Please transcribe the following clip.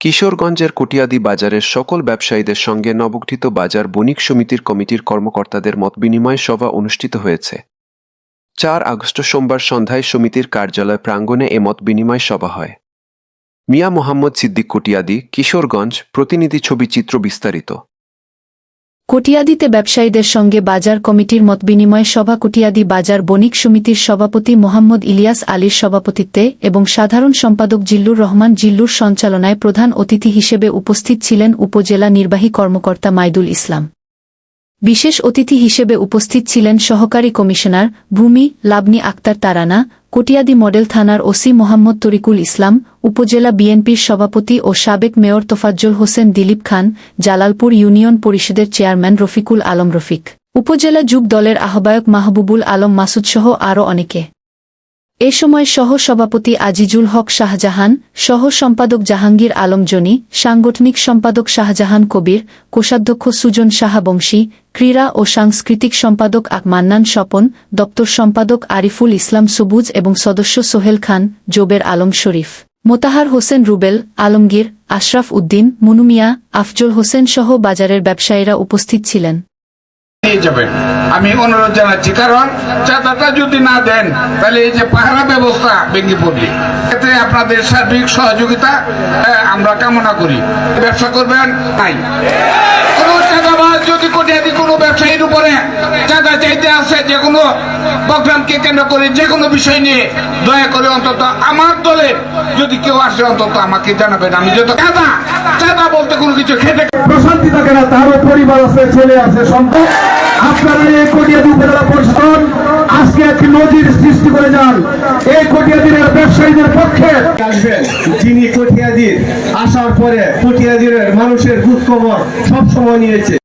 কিশোরগঞ্জের কটিয়াদি বাজারের সকল ব্যবসায়ীদের সঙ্গে নবগঠিত বাজার বণিক সমিতির কমিটির কর্মকর্তাদের মতবিনিময় সভা অনুষ্ঠিত হয়েছে। চার আগস্ট সোমবার সন্ধ্যায় সমিতির কার্যালয় প্রাঙ্গণে এ মত বিনিময় সভা হয়। মিয়া মোহাম্মদ সিদ্দিক কটিয়াদি, কিশোরগঞ্জ, প্রতিনিধি ছবি চিত্র বিস্তারিত। কটিয়াদিতে ব্যবসায়ীদের সঙ্গে বাজার কমিটির মতবিনিময় সভা, কটিয়াদি বাজার বণিক সমিতির সভাপতি মোহাম্মদ ইলিয়াস আলীর সভাপতিত্বে এবং সাধারণ সম্পাদক জিল্লুর রহমান জিল্লুর সঞ্চালনায় প্রধান অতিথি হিসেবে উপস্থিত ছিলেন উপজেলা নির্বাহী কর্মকর্তা মাইদুল ইসলাম। বিশেষ অতিথি হিসেবে উপস্থিত ছিলেন সহকারী কমিশনার ভূমি লাবনী আক্তার তারানা, কটিয়াদি মডেল থানার ওসি মোহাম্মদ তরিকুল ইসলাম, উপজেলা বিএনপির সভাপতি ও সাবেক মেয়র তোফাজ্জল হোসেন দিলীপ খান, জালালপুর ইউনিয়ন পরিষদের চেয়ারম্যান রফিকুল আলম রফিক। উপজেলা যুব দলের আহ্বায়ক মাহবুবুল আলম মাসুদসহ আরও অনেকে। এ সময় সহ সভাপতি আজিজুল হক শাহজাহান সহ সম্পাদক জাহাঙ্গীর আলম জনি, সাংগঠনিক সম্পাদক শাহজাহান কবির, কোষাধ্যক্ষ সুজন সাহাবংশী, ক্রীড়া ও সাংস্কৃতিক সম্পাদক আকমান্নান স্বপন, দপ্তর সম্পাদক আরিফুল ইসলাম সবুজ এবং সদস্য সোহেল খান, জোবের আলম শরীফ। মোতাহার হোসেন রুবেল, আলমগীর, আশরাফ উদ্দিন মুনুমিয়া আফজল হোসেন সহ বাজারের ব্যবসায়ীরা উপস্থিত ছিলেন। নিয়ে যাবেন আমি অনুরোধ জানাচ্ছি, কারণ চাঁদাটা যদি না দেন, তাহলে এই যে পাহারা ব্যবস্থা ভেঙে পড়বে। এতে আপনাদের সার্বিক সহযোগিতা আমরা কামনা করি। ব্যবসা করবেন? চাঁদাবাজ যদি কোনো ব্যবসায়ীর উপরে চাঁদা চাইতে আসে যে কোনো প্রোগ্রামকে কেন্দ্র করে যে কোনো বিষয় নিয়ে দয়া করে অন্তত আমার দলের যদি কেউ আসে অন্তত আমাকে জানাবেন। আমি যত চাঁদা চাঁদা বলতে কোনো কিছু খেতে প্রশান্তি থাকে না তারও পরিবার আছে ছেলে আছে সন্তান আপনারা এই কটিয়াদি উপজেলা পরিষদ আজকে একটি নজির সৃষ্টি করে যান। এই কটিয়াদির ব্যবসায়ীদের পক্ষে আসবেন। যিনি কটিয়াদির আসার পরে কটিয়াদির মানুষের খবর সব সময় নিয়েছে।